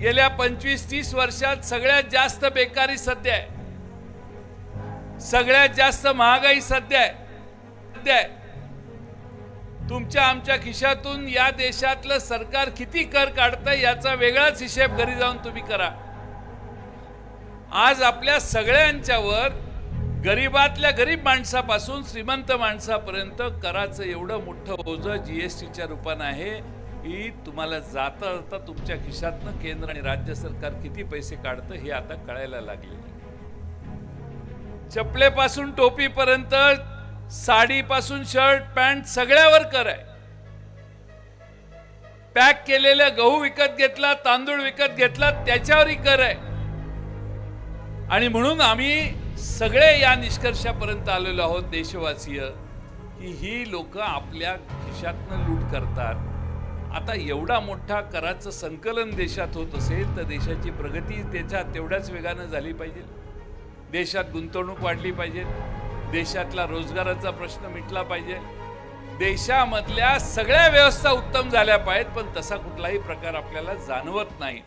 गेल्या पंचवीस तीस वर्षात सगळ्यात जास्त बेकारी सध्या आहे. सगळ्यात जास्त महागाई सध्या आहे. सध्या आहे. तुमच्या आमच्या खिशातून या देशातलं सरकार किती कर काढतं याचा वेगळाच हिशेब घरी जाऊन तुम्ही करा. आज आपल्या सगळ्यांच्यावर गरीबातल्या गरीब माणसापासून श्रीमंत माणसापर्यंत कराचं एवढं मोठं ओझं जीएसटीच्या रूपानं आहे. ही तुम्हाला जाता जाता तुमच्या खिशातनं केंद्र आणि राज्य सरकार किती पैसे काढतं हे आता कळायला लागले. चपलेपासून टोपीपर्यंत साडीपासून शर्ट पॅन्ट सगळ्यावर कर आहे. पॅक केलेल्या गहू विकत घेतला तांदूळ विकत घेतला त्याच्यावरही कर आहे. आणि म्हणून आम्ही सगळे या निष्कर्षापर्यंत आलेलो आहोत देशवासीय की ही लोक आपल्या खिशातनं लूट करतात. आता एवढा मोठा कराचं संकलन देशात होत असेल तर देशाची प्रगती त्याच्या तेवढ्याच वेगानं झाली पाहिजे. देशात गुंतवणूक वाढली पाहिजे. देशातला रोजगाराचा प्रश्न मिटला पाहिजे. देशामधल्या सगळ्या व्यवस्था उत्तम झाल्या पाहिजेत पण तसा कुठलाही प्रकार आपल्याला जाणवत नाही.